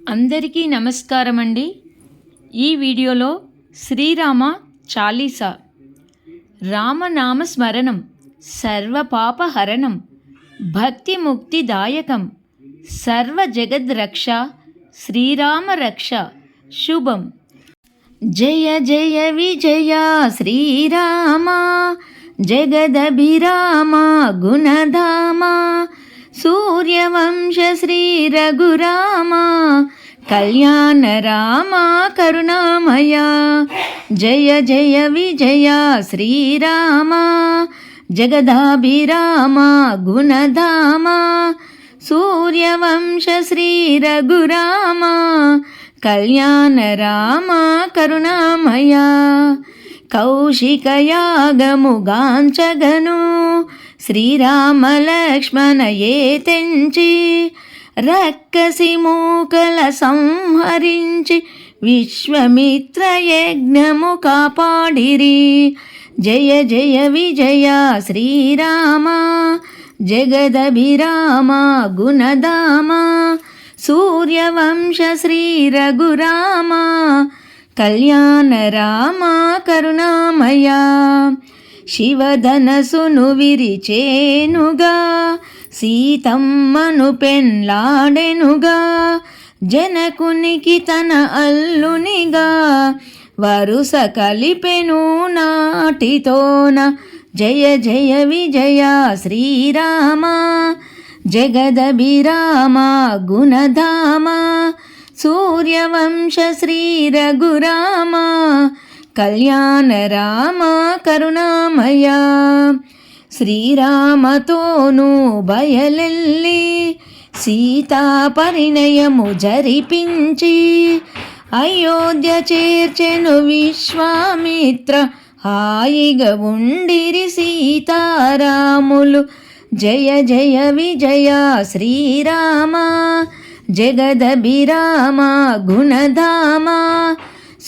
అందరికీ నమస్కారం అండి ఈ వీడియోలో శ్రీరామ చాలీసా రామనామ స్మరణం సర్వపాపహరణం భక్తి ముక్తిదాయకం సర్వ జగద్రక్ష శ్రీరామ రక్ష శుభం. జయ జయ విజయ శ్రీరామ జగదభిరామ గుణధామ సూర్యవంశ శ్రీ రఘురామ కళ్యాణ రామ కరుణామయ జయ జయ విజయ శ్రీరామ జగదాభిరామ గుణధామ సూర్యవంశ శ్రీ రఘురామ కళ్యాణ రామ కరుణామయ కౌశికయాగముగాంచగను శ్రీరామలక్ష్మణయే తెంచి రక్కసి మూకల సంహరించి విశ్వమిత్ర యజ్ఞము కాపాడిరి. జయ జయ విజయ శ్రీరామ జగదభిరామ గుణదామ సూర్యవంశ శ్రీ రఘురామ కళ్యాణ రామ కరుణామయ. శివధనసును విరిచేనుగా సీతమ్మను పెన్లాడెనుగా జనకునికి తన అల్లునిగా వరుస కలిపెను నాటితోన జయ జయ విజయ శ్రీరామ జగదభిరామ గుణధామ సూర్యవంశ శ్రీ రఘురామ కళ్యాణ రామ కరుణామయ. శ్రీరామతోను బయలెల్లి సీతా పరిణయము జరిపించి అయోధ్య చేర్చెను విశ్వామిత్ర హాయిగా ఉండిరి సీతారాములు. జయ జయ విజయ శ్రీరామ జగదభిరామ గుణధామ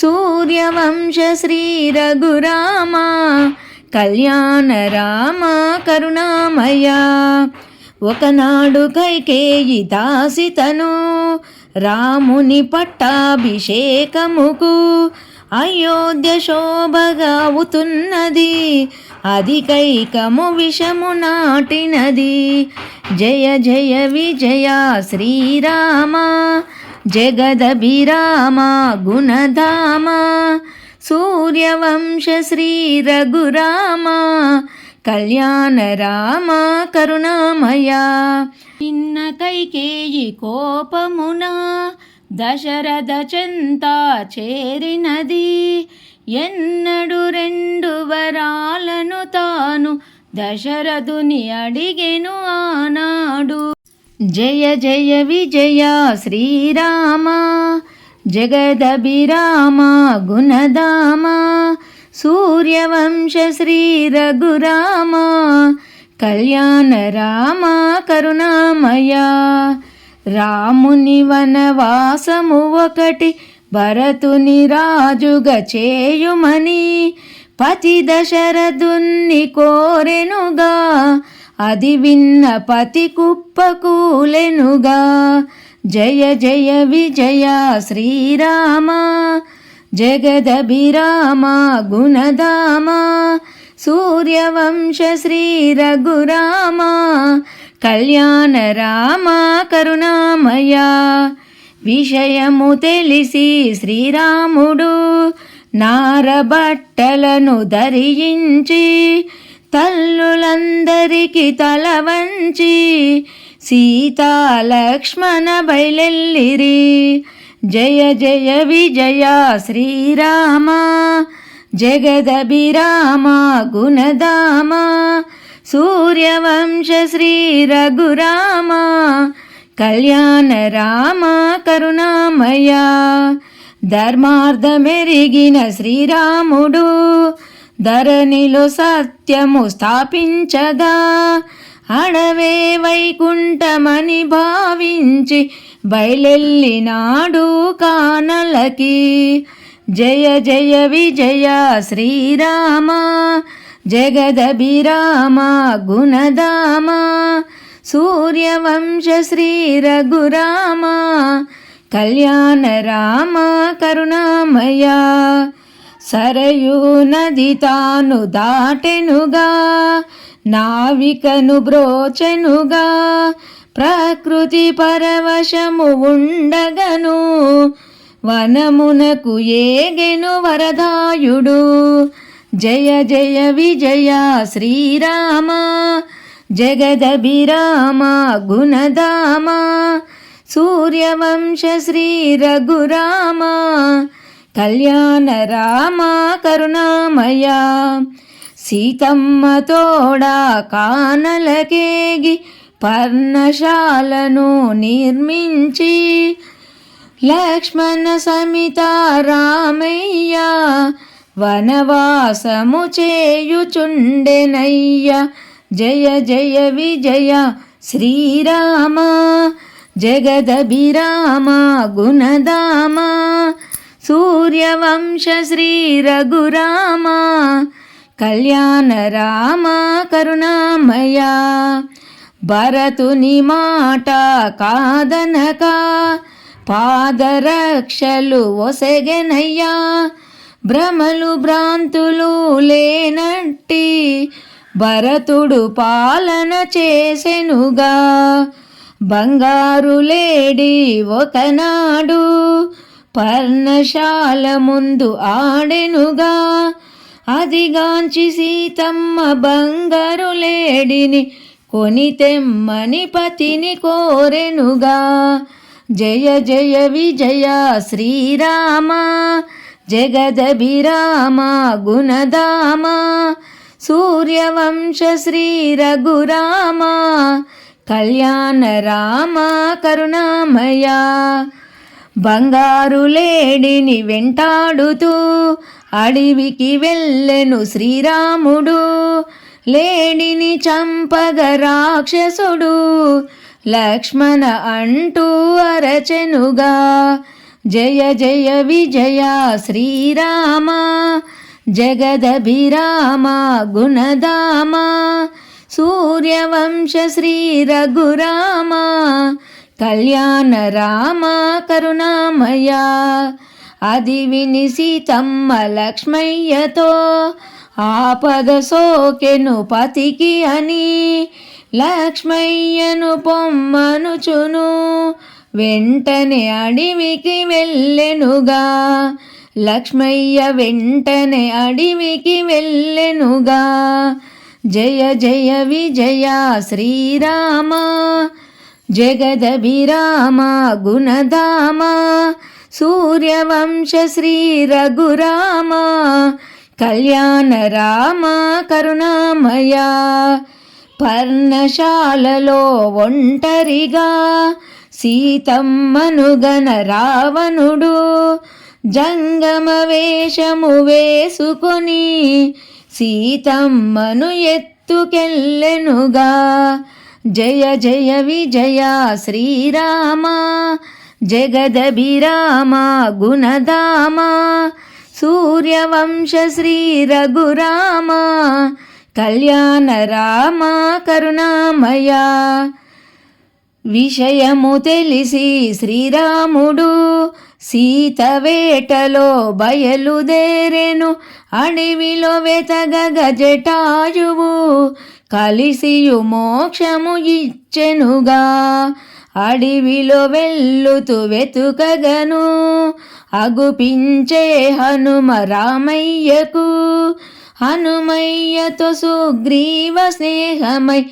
సూర్యవంశ శ్రీ రఘురామ కళ్యాణ రామ కరుణామయ. ఒకనాడు కైకేయి దాసితను రాముని పట్టాభిషేకముకు అయోధ్య శోభగావుతున్నది అది కైకము విషము నాటినది. జయ జయ విజయ శ్రీరామ జగదభిరామ గుణధామ సూర్యవంశ శ్రీ రఘురామ కళ్యాణ రామ కరుణామయ. చిన్న కైకేయి కోపమున దశరథ చెంత చేరినది. ఎన్నడు రెండు వరాలను తాను దశరథుని అడిగెను ఆనాడు. జయ జయ విజయ శ్రీరామ జగదభిరామ గుణధామ సూర్యవంశ శ్రీ రఘురామ కళ్యాణ రామ కరుణామయ రాముని వనవాసము ఒకటి భరతుని రాజుగా చేయుమని పతి దశరథున్ని కోరెనుగా అది విన్న పతి కుప్పకూలెనుగా జయ జయ విజయ శ్రీరామ జగదభిరామ గుణధామ సూర్యవంశ శ్రీ రఘురామ కళ్యాణ రామ కరుణామయ. విషయము తెలిసి శ్రీరాముడు నారబట్టలను ధరించి తల్లులందరికీ తల వంచి సీతా లక్ష్మణ బయలెల్లిరి. జయ జయ విజయ శ్రీరామ జగదభిరామ గుణధామ సూర్యవంశ శ్రీ రఘురామ కళ్యాణ రామ కరుణామయ ధర్మార్థమెరిగిన శ్రీరాముడు ధరణిలో సత్యము స్థాపించదా? అడవే వైకుంఠమని భావించి బయలెల్లినాడు కానలకి. జయ జయ విజయ శ్రీరామ జగదభిరామ గుణదామ సూర్యవంశ శ్రీ రఘురామ కళ్యాణ రామ కరుణామయ సరయూ నది తాను దాటెనుగా నావికను బ్రోచెనుగా ప్రకృతి పరవశము ఉండగను వనమునకు ఏగెను వరదాయుడు. జయ జయ విజయ శ్రీరామ జగదభిరామ గుణదామ సూర్యవంశ శ్రీ రఘురామ కళ్యాణ రామ కరుణామయ సీతమ్మ తోడా కానలకేగి పర్ణశాలను నిర్మించి లక్ష్మణ సమిత రామయ్య వనవాసము చేయుచుండెనయ్య జయ జయ విజయ శ్రీరామ జగదభిరామ గుణదామా సూర్యవంశ శ్రీ రఘురామ కళ్యాణ రామ కరుణామయ భరతుని మాట కాదనక పాదరక్షలు ఒసెగెనయ్యా భ్రమలు భ్రాంతులు లేనట్టి భరతుడు పాలన చేసెనుగా బంగారు లేడి ఒకనాడు పర్ణశాల ముందు ఆడెనుగా. అదిగాంచి సీతమ్మ బంగారు లేడిని కొని తెమ్మని పతిని కోరెనుగా. జయ జయ విజయ శ్రీరామ జగదభిరామ గుణదామ సూర్యవంశ శ్రీ రఘురామ కళ్యాణ రామ కరుణామయా. బంగారు లేడిని వెంటాడుతూ అడవికి వెళ్ళెను శ్రీరాముడు. లేడిని చంపగ రాక్షసుడు లక్ష్మణ అంటూ అరచెనుగా. జయ జయ విజయ శ్రీరామ జగదభిరామ గుణదామ సూర్యవంశ శ్రీ రఘురామ కళ్యాణ రామ కరుణామయ. అది విని సీతమ్మ లక్ష్మయ్యతో ఆపద సోకెను పతికి అని లక్ష్మయ్యను పొమ్మనుచును. వెంటనే అడవికి వెళ్ళెనుగా. లక్ష్మయ్య వెంటనే అడవికి వెళ్ళెనుగా. జయ జయ విజయ శ్రీరామ. జగదభిరామ గుణధామ సూర్యవంశ శ్రీ రఘురామ కళ్యాణ రామ పర్ణశాలలో ఒంటరిగా సీతమ్మనుగన రావణుడు జంగమ వేషము వేసుకొని సీతమ్మను ఎత్తుకెళ్ళెనుగా. జయ జయ విజయ శ్రీరామ జగదభిరామ గుణదామ సూర్యవంశ శ్రీ రఘురామ కళ్యాణ రామ కరుణామయ. విషయము తెలిసి శ్రీరాముడు సీత వేటలో బయలుదేరెను అడవిలో వెతగ గజటాయువు కలిసియు మోక్షము ఇచ్చెనుగా. అడవిలో వెళ్ళుతూ వెతుకగను. అగుపించే హనుమ రామయ్యకు. హనుమయ్యతో సుగ్రీవ స్నేహమై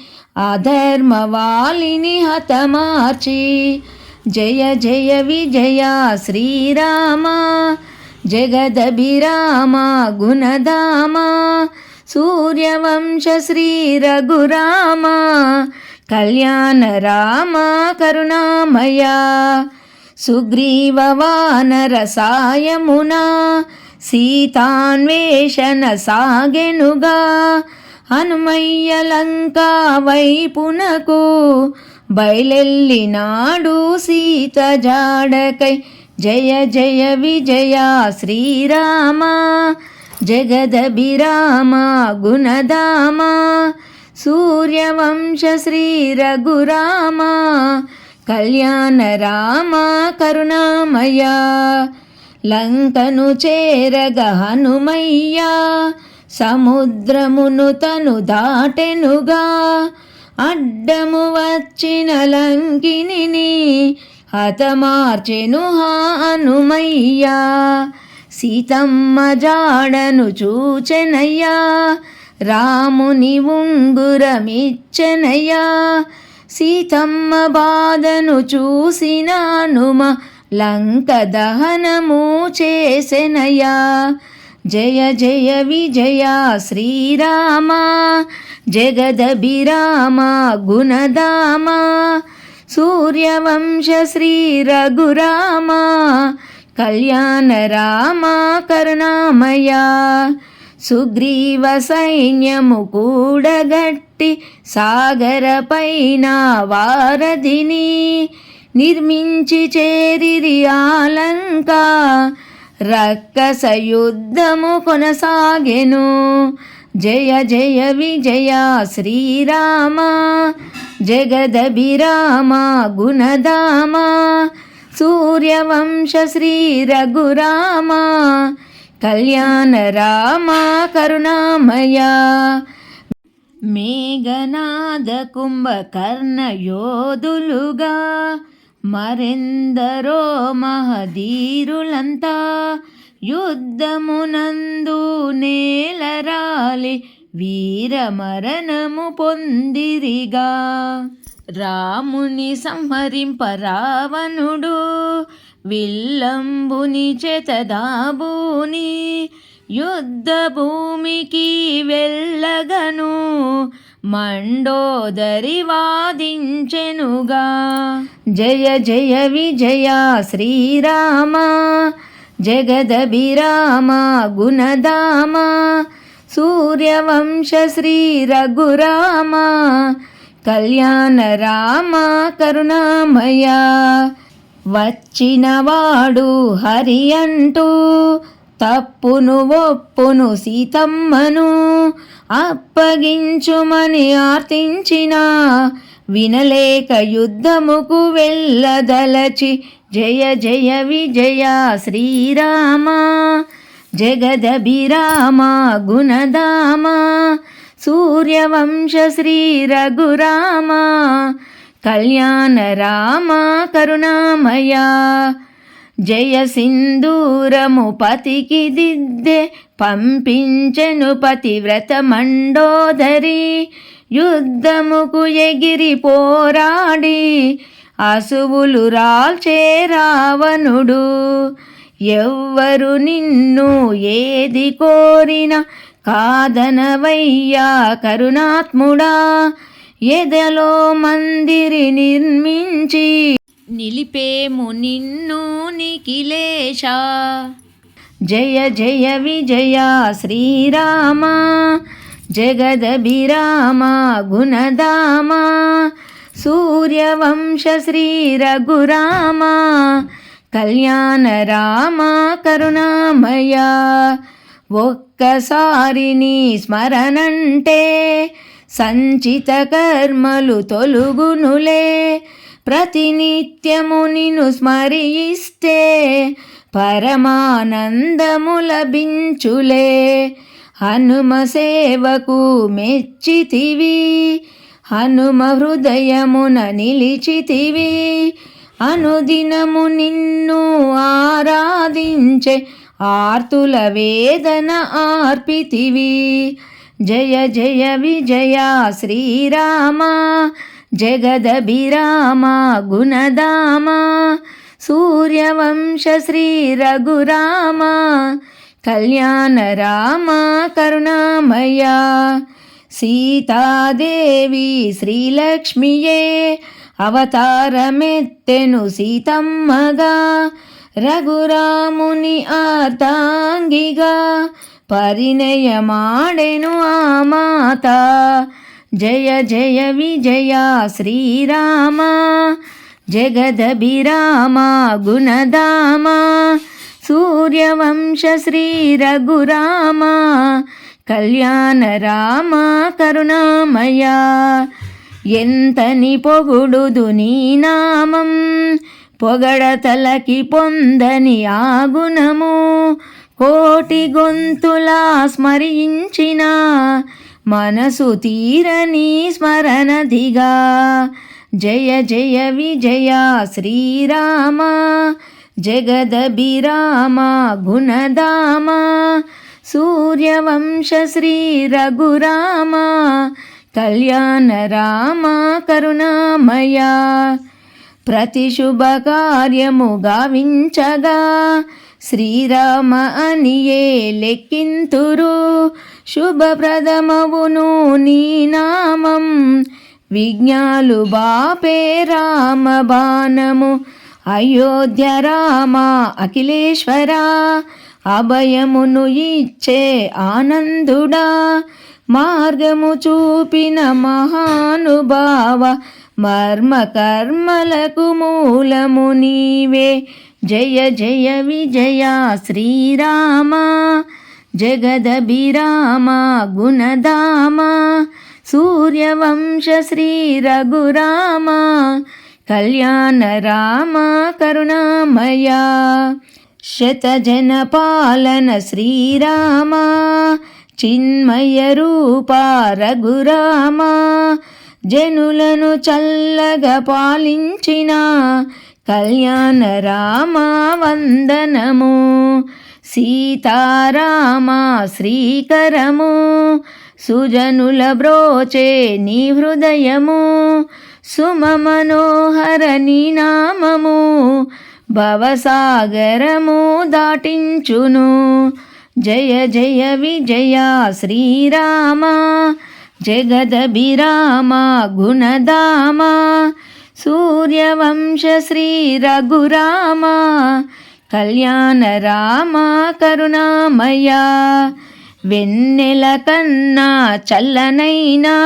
అధర్మవాలిని హతమార్చి. జయ జయ విజయ శ్రీరామ. జగదభిరామ గుణధామ. సూర్యవంశ శ్రీ రఘురామ కళ్యాణ రామ కరుణామయ సుగ్రీవ వానర సాయమునా సీతాన్వేషణ సాగెనుగా హనుమయ్య లంకా వైపునకు బయలెల్లినాడు సీత జాడకై జయ జయ విజయ శ్రీరామ. జగదభిరామ గుణధామ సూర్యవంశ శ్రీ రఘురామ కళ్యాణ రామ లంకను చేరగ హనుమయ్యా సముద్రమును తను దాటెనుగా అడ్డము వచ్చిన లంకిని హతమార్చెను హనుమయ్యా. సీతమ్మ జాడను చూచెనయ్యా రాముని ఉంగురమిచ్చెనయ్యా. సీతమ్మ బాధను చూసినానుమ లంక దహనము చేసెనయ్యా. జయ జయ విజయ శ్రీరామ జగదభిరామ గుణదామ సూర్యవంశ శ్రీ రఘురామ కళ్యాణ రామ సుగ్రీవ సైన్యము కూడగట్టి సాగరపైన వారధిని నిర్మించి చేరిరి ఆలంక. రక్కస యుద్ధము కొనసాగెను. జయ జయ విజయ శ్రీరామ జగదభిరామ గుణదామ సూర్యవంశ శ్రీ రఘురామ కళ్యాణ రామ కరుణామయ. మేఘనాద కుంభకర్ణ యోధులుగా మరెందరో మహధీరులంతా యుద్ధమునందు నేలరాలి వీరమరణము పొందిరిగా. రాముని సంహరింప రావణుడు విల్లంబుని చేతదాబూని యుద్ధ భూమికి వెళ్ళగను మండోదరి వాదించెనుగా. జయ జయ విజయ శ్రీరామ జగదభిరామ గుణదామ సూర్యవంశ శ్రీ రఘురామ కళ్యాణ రామ కరుణామయ. వచ్చినవాడు హరి అంటూ తప్పును ఒప్పును సీతమ్మను అప్పగించుమని ఆర్తించిన వినలేక యుద్ధముకు వెళ్ళదలచి జయ జయ విజయ శ్రీరామ జగదభిరామ గుణదామా సూర్యవంశ శ్రీ రఘురామ కళ్యాణ రామ కరుణామయ. జయ సింధూరము పతికి దిద్దే పంపించెను పతివ్రత మండోదరి. యుద్ధముకు ఎగిరి పోరాడి అసువులు రాల్చే రావణుడు. ఎవ్వరు నిన్ను ఏది కోరిన కాదనవయ్యా కరుణాత్ముడా ఎదలో మందిరి నిర్మించి నిలిపేము నిన్ను నిఖిలేశ. జయ జయ విజయ శ్రీరామ జగదభిరామ గుణదామ సూర్యవంశ శ్రీ రఘురామ కళ్యాణ రామ కరుణామయ ఒక్కసారి నీ స్మరణంటే సంచిత కర్మలు తొలుగునులే. ప్రతినిత్యము నిన్ను స్మరిస్తే పరమానందము లభించులే. హనుమ సేవకు మెచ్చితివి హనుమ హృదయమున నిలిచితివి. అనుదినము నిన్ను ఆరాధించే ఆర్తుల వేదన ఆర్పితివి. జయ జయ విజయ శ్రీరామ జగదభిరామ గుణదామ సూర్యవంశ శ్రీ రఘురామ కళ్యాణ రామ కరుణామయ సీతాదేవి శ్రీలక్ష్మియే అవతారమెత్తెను సీతమ్మగా రఘురాముని ఆతాంగిగా పరిణయమాడెను ఆ మాత. జయ జయ విజయ శ్రీరామ జగదభిరామ గుణదామ సూర్యవంశ శ్రీ రఘురామ కళ్యాణ రామ కరుణామయ. ఎంతని పొగుడుదు నీ నామం పొగడతలకి పొందని ఆగుణము గుణము కోటి గొంతులా స్మరించిన మనసు తీరని స్మరణదిగా. జయ జయ విజయ శ్రీరామ జగదభిరామ గుణదామ సూర్యవంశ శ్రీ రఘురామ కళ్యాణ రామ కరుణామయ. ప్రతి శుభకార్యము గావించగా. శ్రీరామ అనియే లెక్కింతురు. శుభప్రదమవును నీ నామం. విజ్ఞాలు బాపే రామ బాణము. అయోధ్య రామ అఖిలేశ్వర. అభయమును ఇచ్చే ఆనందుడా. మార్గము చూపిన మహానుభావ. మర్మ కర్మలకు మూలము నీవే. జయ జయ విజయ శ్రీరామ జగదభిరామ గుణధామ సూర్యవంశ శ్రీ రఘురామ కళ్యాణ రామ కరుణామయ శతజన పాలన శ్రీరామ చిన్మయ రూప రఘురామ జనులను చల్లగా పాలించిన కళ్యాణ రామ వందనము సీతారామ శ్రీకరము సుజనుల బ్రోచే నీ హృదయము సుమమనోహర నీ నామము భవసాగరము దాటించును. జయ జయ విజయ శ్రీరామ జగదభిరామ గుణదామా సూర్యవంశ శ్రీ రఘురామా కళ్యాణ రామ కరుణామయ వెన్నెల కన్నా చల్లనైనా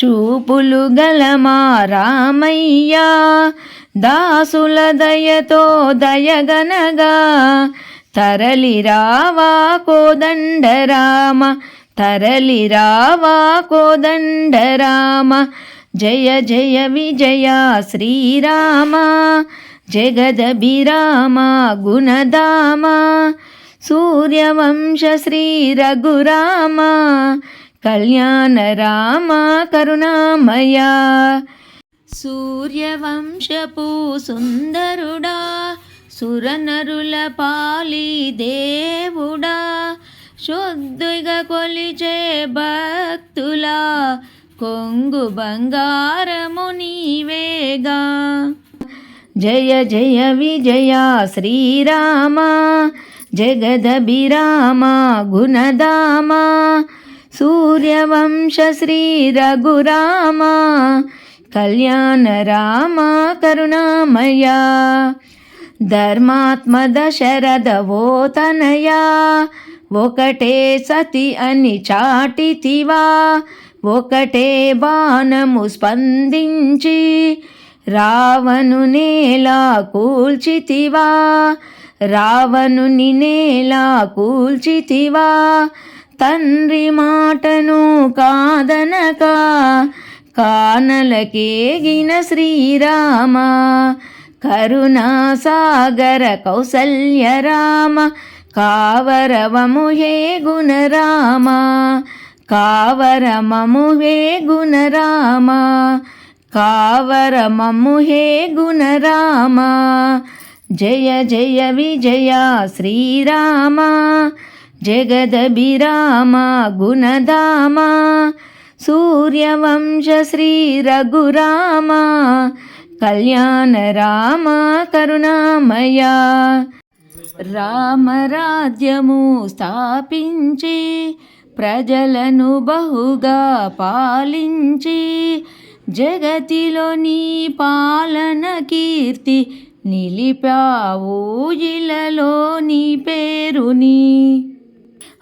చూపులు గలమా రామయ్యా దాసుల దయతో దయగనగా తరలి రావా తరలి రావా కోదండరామ. జయ జయ విజయ శ్రీరామ. జగదభిరామ గుణదామ సూర్యవంశ శ్రీ రఘురామ. కళ్యాణ రామ కరుణామయ. సూర్యవంశపు సుందరుడా. సురనరుల పాలి దేవుడా. శుద్ధిగా కొలిచే భక్తుల కొంగు బంగారము నీవేగా. జయ జయ విజయ శ్రీరామ జగదభిరామ గుణదామ సూర్యవంశ శ్రీ రఘురామ కళ్యాణ రామ కరుణామయ ధర్మాత్మ దశరథవోతనయా ఒకటే సతి అని చాటితివా ఒకటే బాణము స్పందించి రావను నేలా కూల్చితివా రావణుని నేలా కూల్చితివా తండ్రి మాటను కాదనక కానలకేగిన శ్రీరామ కరుణాసాగర కౌసల్య రామ కావరవము హే గుణరామ కావరమము హే గుణరామా కావరమము హే గుణరామ. జయ జయ విజయ శ్రీరామ జగదభిరామ గుణధామ సూర్యవంశ శ్రీ రఘురామ కళ్యాణ రామ కరుణామయ. రామరాజ్యము స్థాపించి ప్రజలను బహుగా పాలించి జగతిలో నీ పాలన కీర్తి నిలిపావు ఇలలో నీ పేరుని.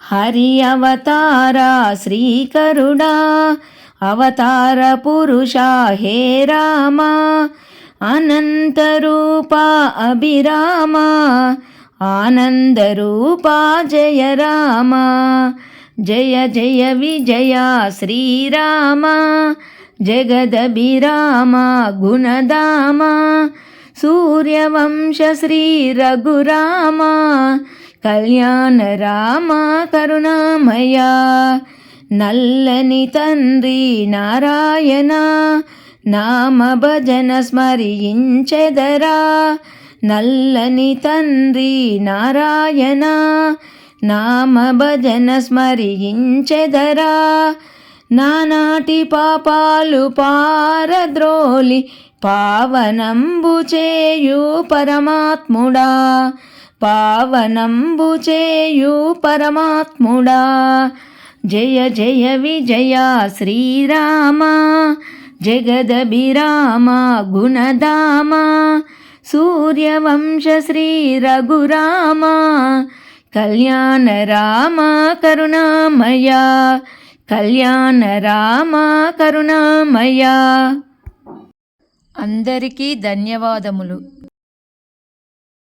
హరి అవతార శ్రీకరుడా అవతార పురుష హే రామ అనంతరూప అభిరామ ఆనందరూపా జయ రామ జయ జయ విజయ శ్రీరామ. జగదభిరామ గుణదామ. సూర్యవంశ శ్రీ రఘురామ. కళ్యాణ రామ కరుణామయ. నల్లని తండ్రి నారాయణ. నామ భజన స్మరించెదరా. నల్లని తండ్రి నారాయణ నామ భజన స్మరించెదరా. నానాటి పాపాలు పారద్రోలి పావనంబు చేయు పరమాత్ముడా. పావనంబు చేయు పరమాత్ముడా. జయ జయ విజయ శ్రీరామ జగదభిరామ గుణదామా సూర్యవంశ శ్రీ రఘురామ కళ్యాణ రామ కరుణామయ కళ్యాణ రామ కరుణామయ. అందరికీ ధన్యవాదములు.